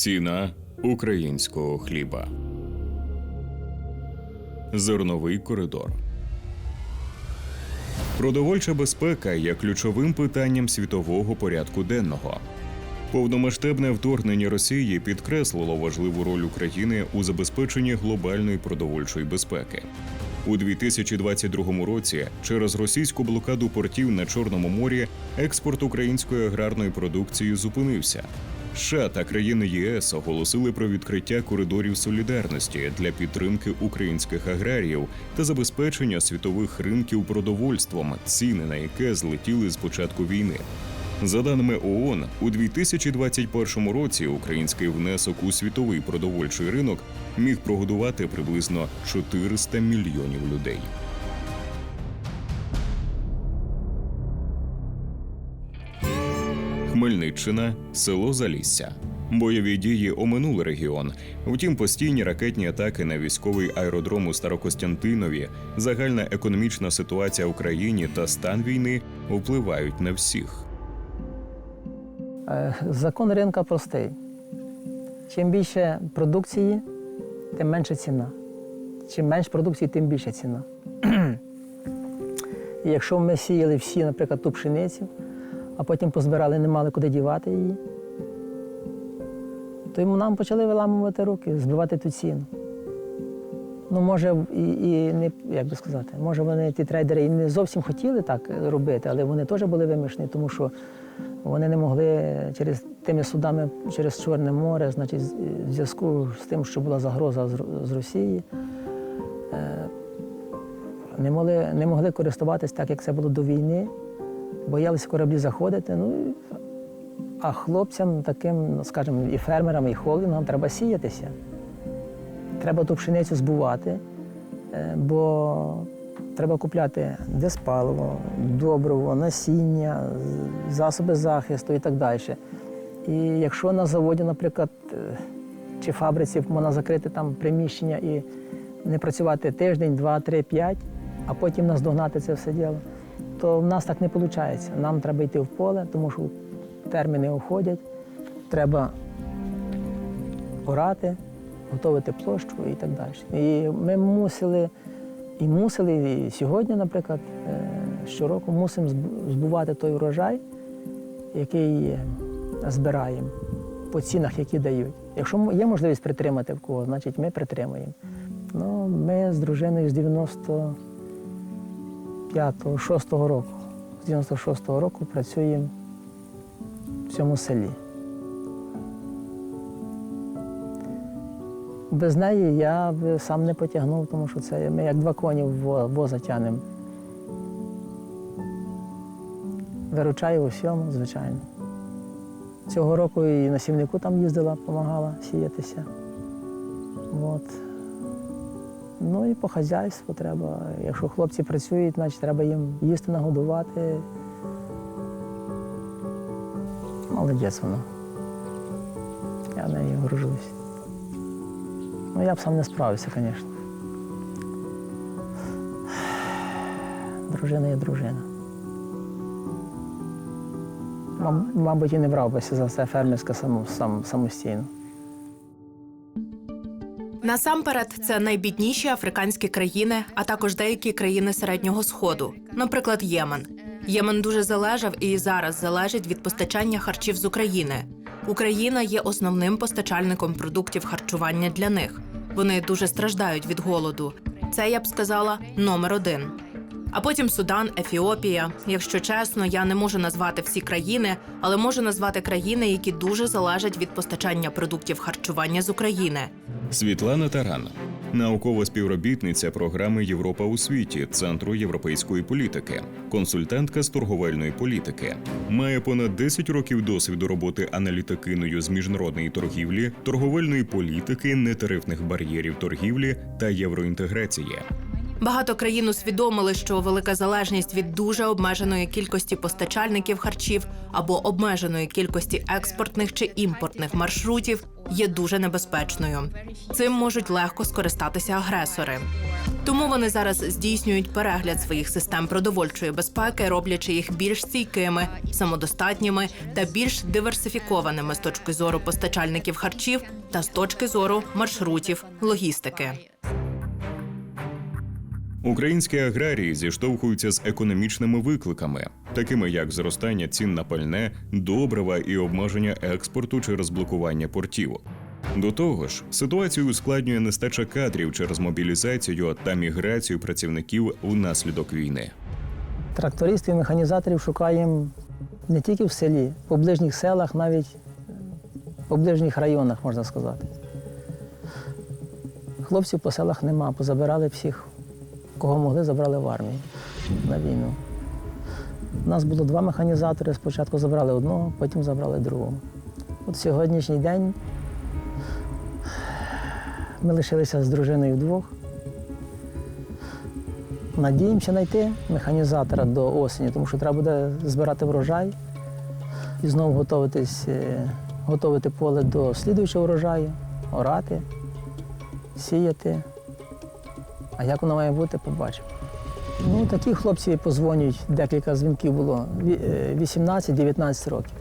Ціна українського хліба. Зерновий коридор. Продовольча безпека є ключовим питанням світового порядку денного. Повномасштабне вторгнення Росії підкреслило важливу роль України у забезпеченні глобальної продовольчої безпеки. У 2022 році через російську блокаду портів на Чорному морі експорт української аграрної продукції зупинився. США та країни ЄС оголосили про відкриття коридорів солідарності для підтримки українських аграріїв та забезпечення світових ринків продовольством, ціни на яке злетіли з початку війни. За даними ООН, у 2021 році український внесок у світовий продовольчий ринок міг прогодувати приблизно 400 мільйонів людей. Хмельниччина, село Залісся. Бойові дії оминули регіон. Втім, постійні ракетні атаки на військовий аеродром у Старокостянтинові, загальна економічна ситуація в країні та стан війни впливають на всіх. Е, Закон ринка простий. Чим більше продукції, тим менше ціна. Чим менше продукції, тим більше ціна. Якщо ми сіяли всі, наприклад, ту пшеницю, а потім позбирали, не мали куди дівати її, то йому нам почали виламувати руки, збивати ту ціну. Ну, може, і, і не як би сказати, може, вони ті трейдери і не зовсім хотіли так робити, але вони теж були вимушені, тому що вони не могли через тими судами через Чорне море, значить, в зв'язку з тим, що була загроза з, з Росії, е, не могли, не могли користуватись так, як це було до війни, боялися кораблі заходити. Ну, а хлопцям, таким, ну, скажімо, і фермерам, і холдингам треба сіятися. Треба ту пшеницю збувати, е, бо треба купляти диспаливо, добриво, насіння, засоби захисту і так далі. І якщо на заводі, наприклад, е, чи фабриці можна закрити там приміщення і не працювати тиждень, два, три, п'ять, а потім наздогнати це все діло, то в нас так не виходить. Нам треба йти в поле, тому що терміни уходять, треба орати, готувати площу і так далі. І ми мусили, і мусили, і сьогодні, наприклад, е, щороку мусимо збувати той урожай, який збираємо по цінах, які дають. Якщо є можливість притримати в кого, значить ми притримуємо. Ну, ми з дружиною з 95-го, 6-го року, з 96-го року працюємо в цьому селі. Без неї я б сам не потягнув, тому що це ми як два коні в воза тянемо. Виручаю у всьому, звичайно. Цього року і на сівнику там їздила, допомагала сіятися. От. Ну і по хазяйству треба. Якщо хлопці працюють, значить треба їм їсти нагодувати. Молодець вона. Я нею горжусь. Ну, я б сам не справився, звісно. Дружина є дружина. Мабуть, і не брав би за це фермерське само, сам, самостійно. Насамперед, це найбідніші африканські країни, а також деякі країни середнього сходу, наприклад, Ємен. Ємен дуже залежав і зараз залежить від постачання харчів з України. Україна є основним постачальником продуктів харчування для них. Вони дуже страждають від голоду. Це я б сказала номер один. А потім Судан, Ефіопія. Якщо чесно, я не можу назвати всі країни, але можу назвати країни, які дуже залежать від постачання продуктів харчування з України. Світлана Таран, наукова співробітниця програми Європа у світі Центру європейської політики, консультантка з торговельної політики, має понад 10 років досвіду роботи аналітикиною з міжнародної торгівлі, торговельної політики, нетарифних бар'єрів торгівлі та євроінтеграції. Багато країн усвідомили, що велика залежність від дуже обмеженої кількості постачальників харчів або обмеженої кількості експортних чи імпортних маршрутів є дуже небезпечною. Цим можуть легко скористатися агресори. Тому вони зараз здійснюють перегляд своїх систем продовольчої безпеки, роблячи їх більш стійкими, самодостатніми та більш диверсифікованими з точки зору постачальників харчів та з точки зору маршрутів логістики. Українські аграрії зіштовхуються з економічними викликами, такими як зростання цін на пальне, добрива і обмеження експорту через блокування портів. До того ж, ситуацію ускладнює нестача кадрів через мобілізацію та міграцію працівників внаслідок війни. Трактористів механізаторів шукаємо не тільки в селі, по ближніх селах, навіть по ближніх районах, можна сказати. Хлопців по селах нема, позабирали всіх, кого могли, забрали в армію на війну. У нас було два механізатори, спочатку забрали одного, потім забрали другого. От сьогоднішній день ми лишилися з дружиною вдвох. Надіємося знайти механізатора до осені, тому що треба буде збирати врожай і знову готуватись, е, готувати поле до слідуючого врожаю, орати, сіяти. А як воно має бути, побачимо. Ну, такі хлопці позвонюють, декілька дзвінків було, е, 18-19 років.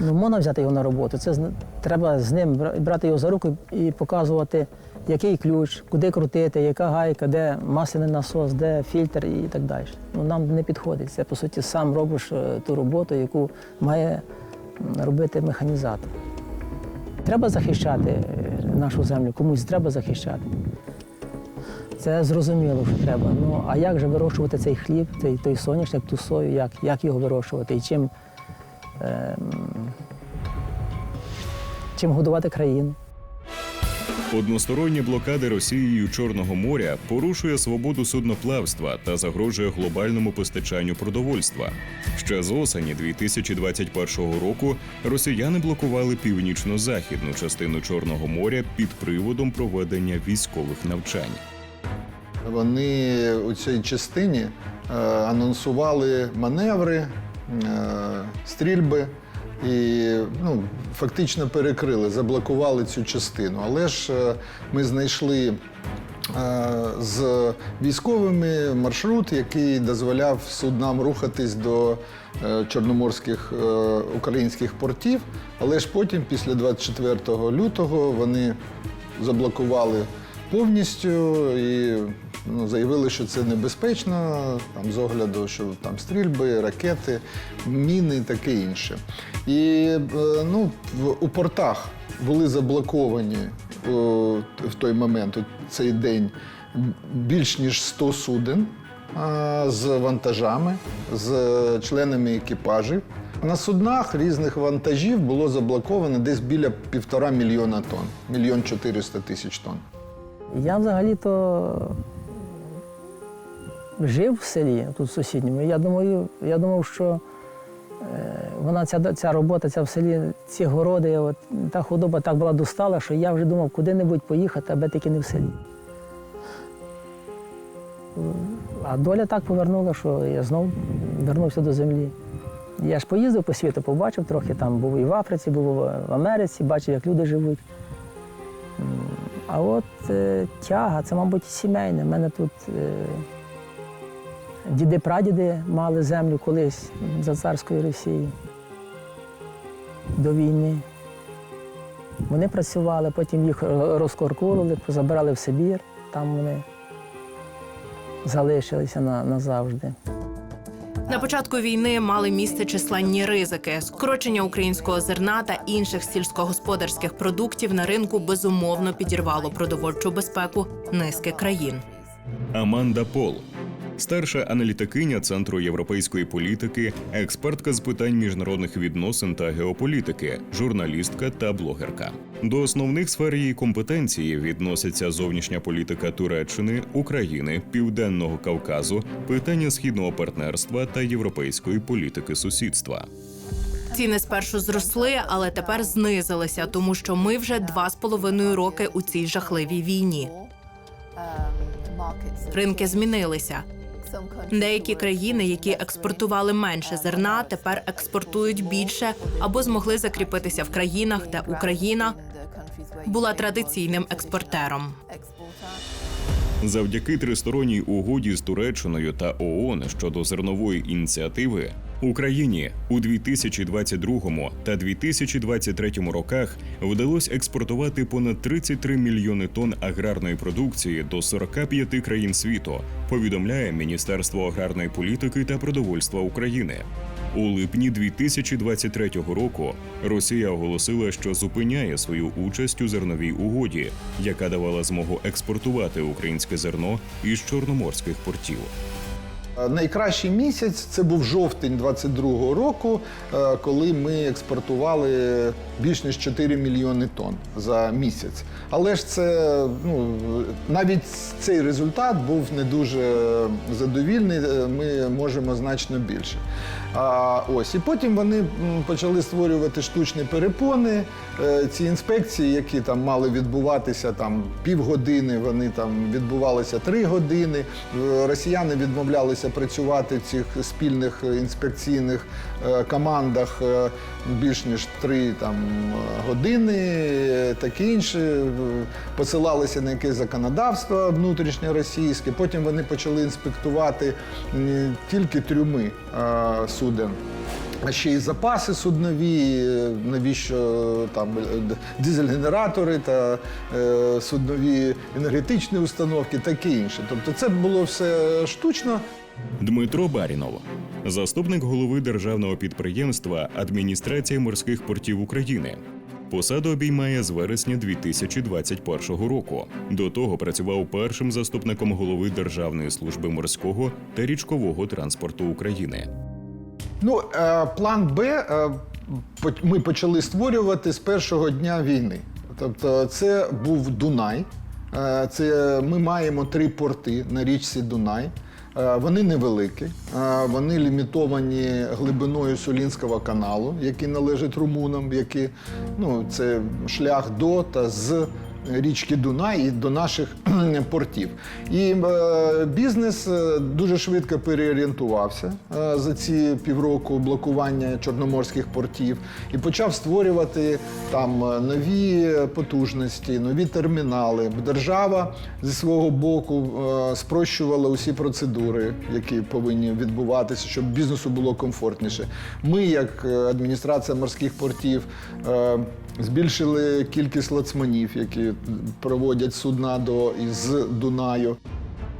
Ну, можна взяти його на роботу. Це треба з ним брати його за руку і показувати, який ключ, куди крутити, яка гайка, де масляний насос, де фільтр і так далі. Ну, нам не підходить. Це, по суті, сам робиш е, ту роботу, яку має робити механізатор. Треба захищати е, нашу землю, комусь треба захищати. Це зрозуміло, що треба. Ну а як же вирощувати цей хліб, цей той соняшник, ту сою, як, як його вирощувати і чим, ем, чим годувати країну? Односторонні блокади Росією Чорного моря порушує свободу судноплавства та загрожує глобальному постачанню продовольства. Ще з осені 2021 року росіяни блокували північно-західну частину Чорного моря під приводом проведення військових навчань. Вони у цій частині е, анонсували маневри, е, стрільби і ну, фактично перекрили, заблокували цю частину. Але ж е, ми знайшли з військовими маршрут, який дозволяв суднам рухатись до чорноморських українських портів. Але ж потім, після 24 лютого, вони заблокували повністю і ну, заявили, що це небезпечно, там, з огляду, що там стрільби, ракети, міни і таке інше. І е, ну, у портах були заблоковані о, в той момент, у цей день, більш ніж 100 суден з вантажами, з членами екіпажів. На суднах різних вантажів було заблоковано десь біля півтора мільйона тонн, мільйон чотириста тисяч тонн. Я взагалі-то жив в селі тут в сусідньому. Я думаю, я думав, що е, вона ця, ця робота, ця в селі, ці городи, от, та худоба так була достала, що я вже думав куди-небудь поїхати, аби тільки не в селі. А доля так повернула, що я знов вернувся до землі. Я ж поїздив по світу, побачив трохи, там був і в Африці, був в Америці, бачив, як люди живуть. А от е, тяга, це, мабуть, сімейне. У мене тут е, діди-прадіди мали землю колись за царської Росії до війни. Вони працювали, потім їх ро- розкоркурили, забирали в Сибір, там вони залишилися на, назавжди. На початку війни мали місце численні ризики. Скорочення українського зерна та інших сільськогосподарських продуктів на ринку безумовно підірвало продовольчу безпеку низки країн. Аманда Пол, старша аналітикиня Центру європейської політики, експертка з питань міжнародних відносин та геополітики, журналістка та блогерка. До основних сфер її компетенції відносяться зовнішня політика Туреччини, України, Південного Кавказу, питання східного партнерства та європейської політики сусідства. Ціни спершу зросли, але тепер знизилися, тому що ми вже два з половиною роки у цій жахливій війні. Ринки змінилися. Деякі країни, які експортували менше зерна, тепер експортують більше або змогли закріпитися в країнах, де Україна була традиційним експортером. Завдяки тристоронній угоді з Туреччиною та ООН щодо зернової ініціативи Україні у 2022 та 2023 роках вдалося експортувати понад 33 мільйони тонн аграрної продукції до 45 країн світу. Повідомляє Міністерство аграрної політики та продовольства України. У липні 2023 року Росія оголосила, що зупиняє свою участь у зерновій угоді, яка давала змогу експортувати українське зерно із чорноморських портів. Е, Найкращий місяць це був жовтень 22-го року, е, коли ми експортували більш ніж 4 мільйони тонн за місяць. Але ж це ну навіть цей результат був не дуже задовільний. е, Ми можемо значно більше. А ось і потім вони почали створювати штучні перепони. Е, Ці інспекції, які там мали відбуватися там півгодини, вони там відбувалися три години. Е, Росіяни відмовлялися працювати в цих спільних інспекційних е, командах більш ніж три там години, таке інше. Посилалися на якесь законодавство внутрішнє російське. Потім вони почали інспектувати тільки трюми суден. А ще й запаси суднові, е, навіщо там е, дизель-генератори та е, суднові енергетичні установки, таке інше. Тобто це було все штучно. Дмитро Барінов, заступник голови державного підприємства Адміністрація морських портів України. Посаду обіймає з вересня 2021 року. До того працював першим заступником голови Державної служби морського та річкового транспорту України. Ну, е, план Б е, ми почали створювати з першого дня війни. Тобто, це був Дунай. Е, Це ми маємо три порти на річці Дунай. Вони невеликі, вони лімітовані глибиною Солінського каналу, який належить румунам, які ну це шлях до та з річки Дунай і до наших портів. І е, бізнес е, дуже швидко переорієнтувався е, за ці півроку блокування чорноморських портів і почав створювати там нові потужності, нові термінали. Держава зі свого боку спрощувала усі процедури, які повинні відбуватися, щоб бізнесу було комфортніше. Ми, як адміністрація морських портів, збільшили кількість лацманів, які проводять судна до із Дунаю.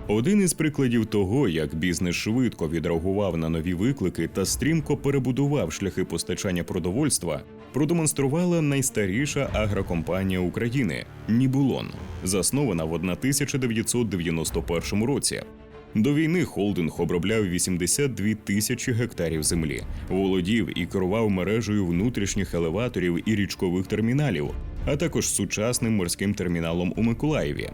Один із прикладів того, як бізнес швидко відреагував на нові виклики та стрімко перебудував шляхи постачання продовольства, продемонструвала найстаріша агрокомпанія України Нібулон, заснована в 1991 році. До війни холдинг обробляв 82 тисячі гектарів землі, володів і керував мережею внутрішніх елеваторів і річкових терміналів, а також сучасним морським терміналом у Миколаєві.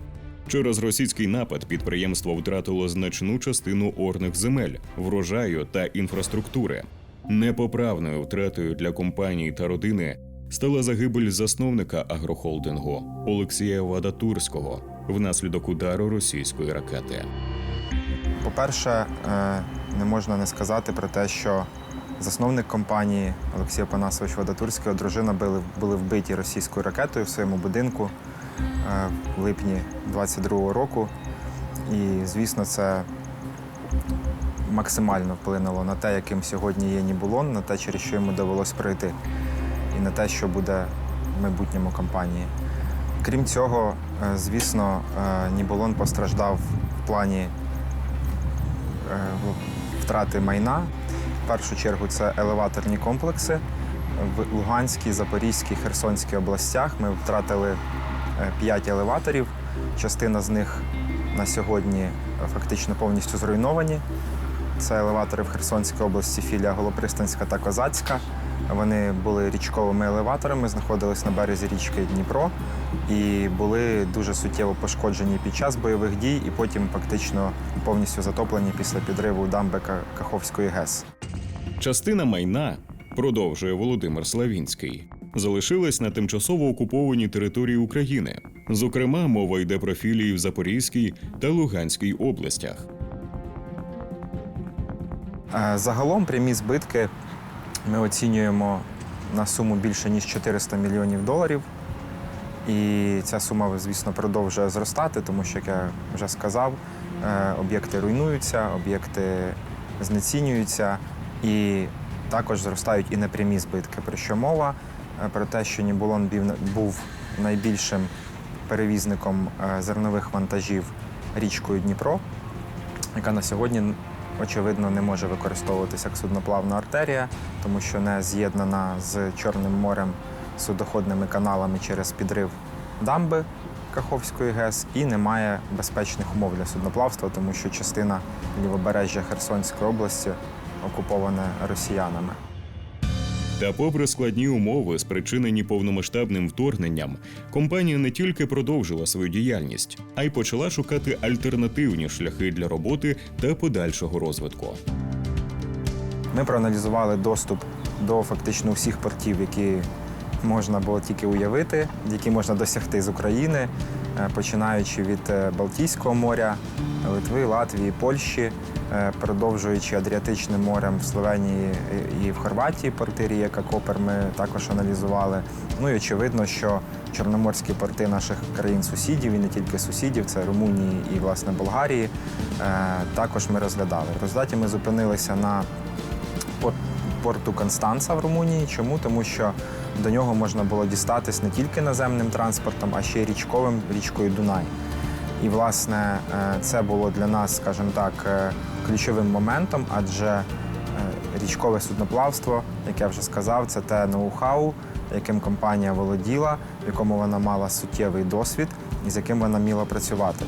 Через російський напад підприємство втратило значну частину орних земель, врожаю та інфраструктури. Непоправною втратою для компанії та родини стала загибель засновника агрохолдингу Олексія Вадатурського внаслідок удару російської ракети. По-перше, е, не можна не сказати про те, що засновник компанії Олексій Панасович Водотурський, дружина були, були вбиті російською ракетою в своєму будинку е, в липні 22-го року. І, звісно, це максимально вплинуло на те, яким сьогодні є Нібулон, на те, через що йому довелось пройти, і на те, що буде в майбутньому компанії. Крім цього, е, звісно, е, Нібулон постраждав в плані втрати майна. В першу чергу це елеваторні комплекси. В Луганській, Запорізькій, Херсонській областях ми втратили 5 елеваторів. Частина з них на сьогодні е, фактично повністю зруйновані. Це елеватори в Херсонській області, філія Голопристанська та Козацька. Вони були річковими елеваторами, знаходились на березі річки Дніпро і були дуже суттєво пошкоджені під час бойових дій, і потім фактично повністю затоплені після підриву дамби Каховської ГЕС. Частина майна, продовжує Володимир Славінський, залишилась на тимчасово окупованій території України. Зокрема, мова йде про філії в Запорізькій та Луганській областях. Загалом прямі збитки ми оцінюємо на суму більше ніж 400 мільйонів доларів. І ця сума, звісно, продовжує зростати, тому що, як я вже сказав, е, об'єкти руйнуються, об'єкти знецінюються і також зростають і непрямі збитки. Про що мова? Е, Про те, що Нібулон був найбільшим перевізником е, зернових вантажів річкою Дніпро, яка на сьогодні очевидно не може використовуватися як судноплавна артерія, тому що не з'єднана з Чорним морем судоходними каналами через підрив дамби Каховської ГЕС і немає безпечних умов для судноплавства, тому що частина лівобережжя Херсонської області окупована росіянами. Та, попри складні умови, спричинені повномасштабним вторгненням, компанія не тільки продовжила свою діяльність, а й почала шукати альтернативні шляхи для роботи та подальшого розвитку. Ми проаналізували доступ до фактично всіх портів, які можна було тільки уявити, які можна досягти з України, е, починаючи від е, Балтійського моря, Литви, Латвії, Польщі, е, продовжуючи Адріатичним морем в Словенії і в Хорватії порти Рієка Копер ми також аналізували. Ну і очевидно, що чорноморські порти наших країн-сусідів, і не тільки сусідів, це Румунії і власне Болгарії, також ми розглядали. В результаті ми зупинилися на порту Констанца в Румунії. Чому? Тому що до нього можна було дістатись не тільки наземним транспортом, а ще й річковим річкою Дунай. І, власне, е, це було для нас, скажімо так, е, ключовим моментом, адже е, річкове судноплавство, як я вже сказав, це те ноу-хау, яким компанія володіла, в якому вона мала суттєвий досвід і з яким вона вміла працювати.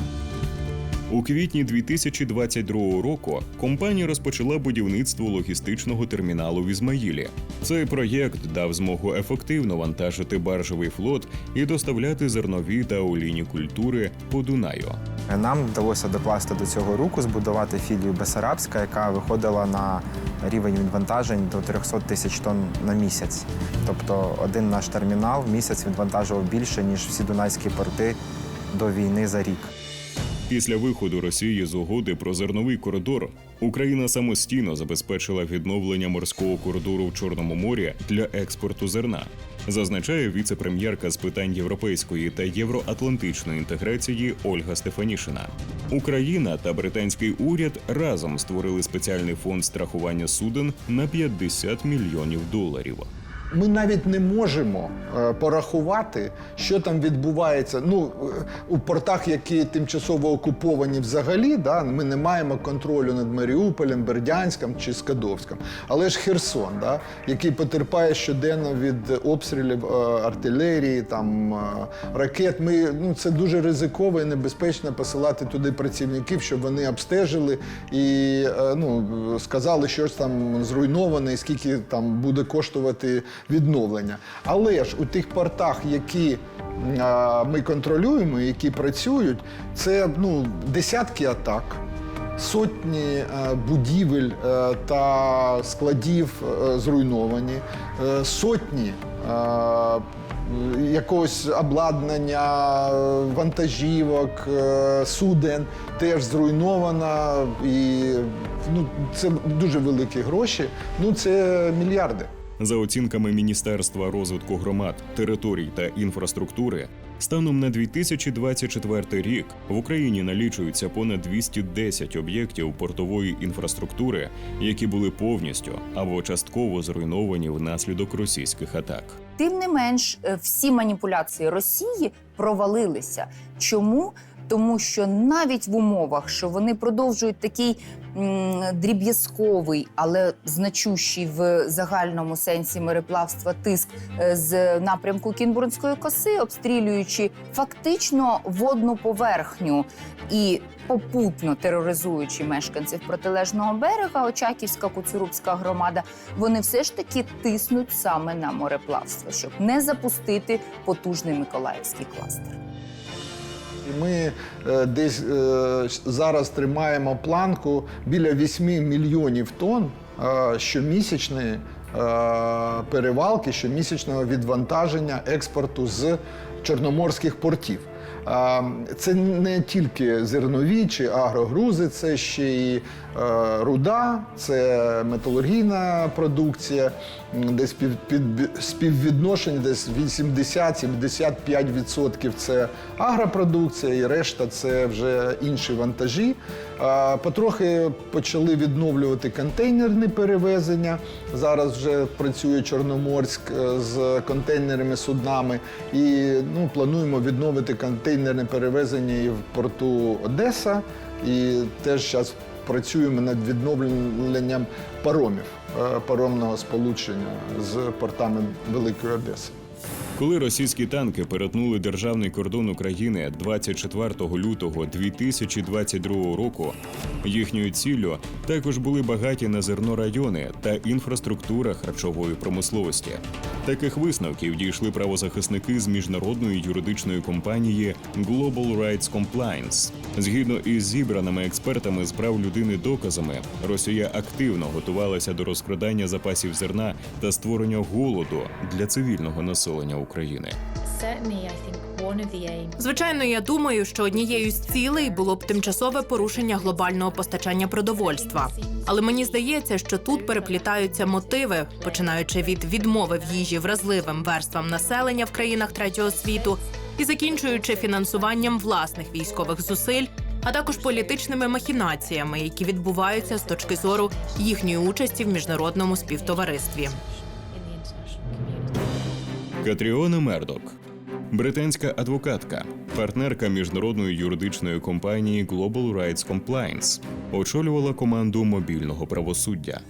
У квітні 2022 року компанія розпочала будівництво логістичного терміналу в Ізмаїлі. Цей проєкт дав змогу ефективно вантажити баржовий флот і доставляти зернові та олійні культури по Дунаю. Нам вдалося докласти до цього руку, збудувати філію Бесарабська, яка виходила на рівень відвантажень до 300 тисяч тонн на місяць. Тобто один наш термінал в місяць відвантажував більше, ніж всі дунайські порти до війни за рік. Після виходу Росії з угоди про зерновий коридор Україна самостійно забезпечила відновлення морського коридору в Чорному морі для експорту зерна. Зазначає віце-прем'єрка з питань європейської та євроатлантичної інтеграції Ольга Стефанішина. Україна та британський уряд разом створили спеціальний фонд страхування суден на 50 мільйонів доларів. Ми навіть не можемо е, порахувати, що там відбувається. Ну е, у портах, які тимчасово окуповані взагалі, да, ми не маємо контролю над Маріуполем, Бердянськом чи Скадовськом. Але ж Херсон, да, який потерпає щоденно від обстрілів е, артилерії, там ракет. Ми ну це дуже ризиково і небезпечно посилати туди працівників, щоб вони обстежили і ну сказали, що ж там зруйноване, і скільки там буде коштувати відновлення. Але ж у тих портах, які ми контролюємо, які працюють, це ну десятки атак. Сотні е, будівель е, та складів е, зруйновані, сотні якогось обладнання, вантажівок, суден теж зруйнована. І ну, це дуже великі гроші. Ну це мільярди. За оцінками Міністерства розвитку громад, територій та інфраструктури, станом на 2024 рік в Україні налічується понад 210 об'єктів портової інфраструктури, які були повністю або частково зруйновані внаслідок російських атак. Тим не менш, е, всі маніпуляції Росії провалилися. Чому? Тому що навіть в умовах, що вони продовжують такий м, дріб'язковий, але значущий в загальному сенсі мореплавства тиск е, з напрямку Кінбурнської коси, обстрілюючи фактично водну поверхню і попутно тероризуючи мешканців протилежного берега, Очаківська Куцурубська громада, вони все ж таки тиснуть саме на мореплавство, щоб не запустити потужний Миколаївський кластер. І Ми е, десь е, зараз тримаємо планку біля 8 мільйонів тонн е, щомісячної перевалки, щомісячного відвантаження експорту з чорноморських портів. Це не тільки зернові чи агрогрузи, це ще й е, руда, це металургійна продукція, десь співвідношення, десь 80-75% це агропродукція, і решта це вже інші вантажі. Потрохи почали відновлювати контейнерні перевезення. Зараз вже працює Чорноморськ е, з контейнерними суднами. І ну, плануємо відновити контейнерне перевезення і в порту Одеса. І теж зараз працюємо над відновленням паромів, е, паромного сполучення з портами Великої Одеси. Коли російські танки перетнули державний кордон України 24 лютого 2022 року, їхньою ціллю також були багаті на зерно райони та інфраструктура харчової промисловості. Таких висновків дійшли правозахисники з міжнародної юридичної компанії Global Rights Compliance. Згідно із зібраними експертами з прав людини доказами, Росія активно готувалася до розкрадання запасів зерна та створення голоду для цивільного населення України. The aims Звичайно, я думаю, що однією з цілей було б тимчасове порушення глобального постачання продовольства. Але мені здається, що тут переплітаються мотиви, починаючи від відмови в їжі вразливим верствам населення в країнах третього світу і закінчуючи фінансуванням власних військових зусиль, а також політичними махінаціями, які відбуваються з точки зору їхньої участі в міжнародному співтоваристві. Катріона Мердок, британська адвокатка, партнерка міжнародної юридичної компанії Global Rights Compliance, очолювала команду мобільного правосуддя.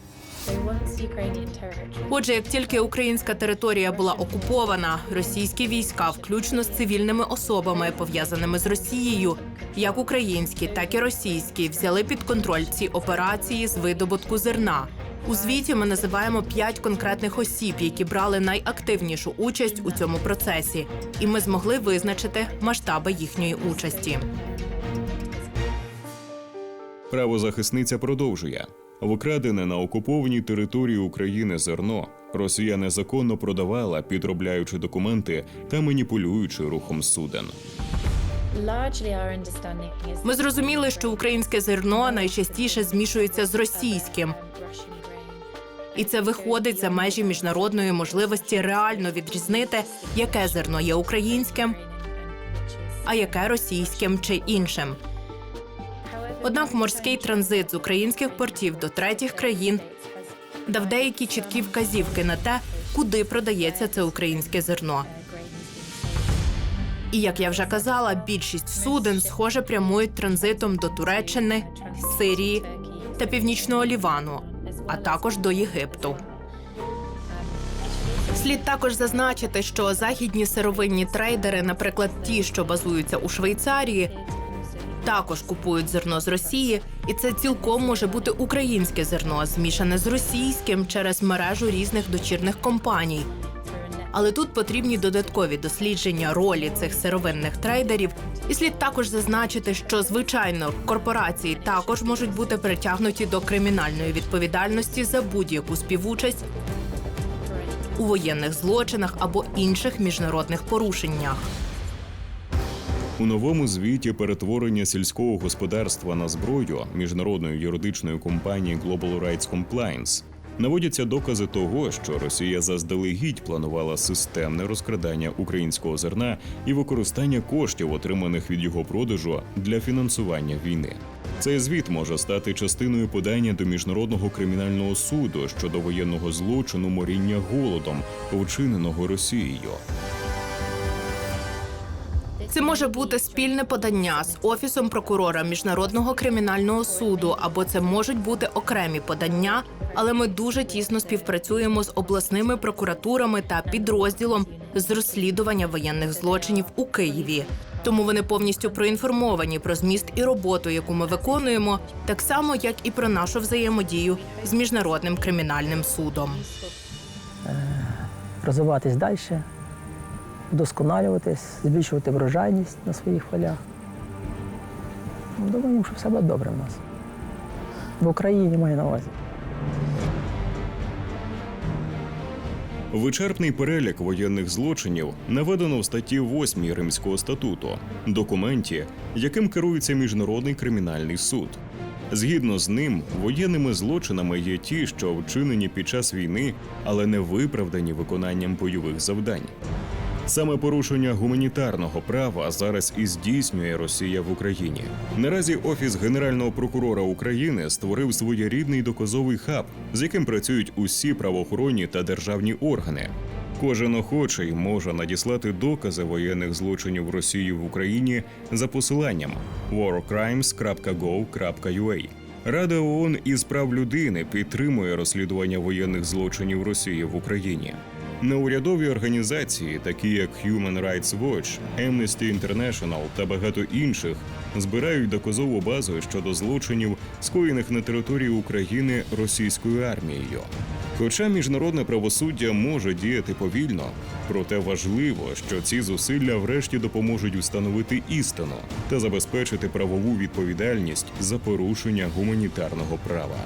Отже, як тільки українська територія була окупована, російські війська, включно з цивільними особами, пов'язаними з Росією, як українські, так і російські, взяли під контроль ці операції з видобутку зерна. У звіті ми називаємо п'ять конкретних осіб, які брали найактивнішу участь у цьому процесі, і ми змогли визначити масштаби їхньої участі. Правозахисниця продовжує. Вкрадене на окупованій території України зерно Росія незаконно продавала, підробляючи документи та маніпулюючи рухом суден. Ми зрозуміли, що українське зерно найчастіше змішується з російським, І це виходить за межі міжнародної можливості реально відрізнити, яке зерно є українським, а яке російським чи іншим. Однак морський транзит з українських портів до третіх країн дав деякі чіткі вказівки на те, куди продається це українське зерно. І як я вже казала, більшість суден схоже прямують транзитом до Туреччини, Сирії та Північного Лівану, а також до Єгипту. Слід також зазначити, що західні сировинні трейдери, наприклад, ті, що базуються у Швейцарії, також купують зерно з Росії, і це цілком може бути українське зерно, змішане з російським через мережу різних дочірних компаній. Але тут потрібні додаткові дослідження ролі цих сировинних трейдерів. І слід також зазначити, що звичайно корпорації також можуть бути притягнуті до кримінальної відповідальності за будь-яку співучасть у воєнних злочинах або інших міжнародних порушеннях. У новому звіті перетворення сільського господарства на зброю міжнародної юридичної компанії Global Rights Compliance наводяться докази того, що Росія заздалегідь планувала системне розкрадання українського зерна і використання коштів, отриманих від його продажу для фінансування війни. Цей звіт може стати частиною подання до міжнародного кримінального суду щодо воєнного злочину моріння голодом, вчиненого Росією. Це може бути спільне подання з офісом прокурора міжнародного кримінального суду, або це можуть бути окремі подання. Але ми дуже тісно співпрацюємо з обласними прокуратурами та підрозділом з розслідування воєнних злочинів у Києві. Тому вони повністю проінформовані про зміст і роботу, яку ми виконуємо, так само як і про нашу взаємодію з міжнародним кримінальним судом. розвиватись далі, вдосконалюватись, збільшувати врожайність на своїх полях. Ну, Думаємо, що все буде добре в нас. В Україні маю на увазі. Вичерпний перелік воєнних злочинів наведено в статті 8 Римського статуту, документі, яким керується Міжнародний кримінальний суд. Згідно з ним, воєнними злочинами є ті, що вчинені під час війни, але не виправдані виконанням бойових завдань. Саме порушення гуманітарного права зараз і здійснює Росія в Україні. Наразі офіс генерального прокурора України створив своєрідний доказовий хаб, з яким працюють усі правоохоронні та державні органи. Кожен охочий може надіслати докази воєнних злочинів Росії в Україні за посиланням warcrimes.gov.ua. Рада ООН із прав людини підтримує розслідування воєнних злочинів Росії в Україні. Неурядові організації, такі як Human Rights Watch, Amnesty International та багато інших, збирають доказову базу щодо злочинів, скоєних на території України російською армією. Хоча міжнародне правосуддя може діяти повільно, проте важливо, що ці зусилля врешті допоможуть встановити істину та забезпечити правову відповідальність за порушення гуманітарного права.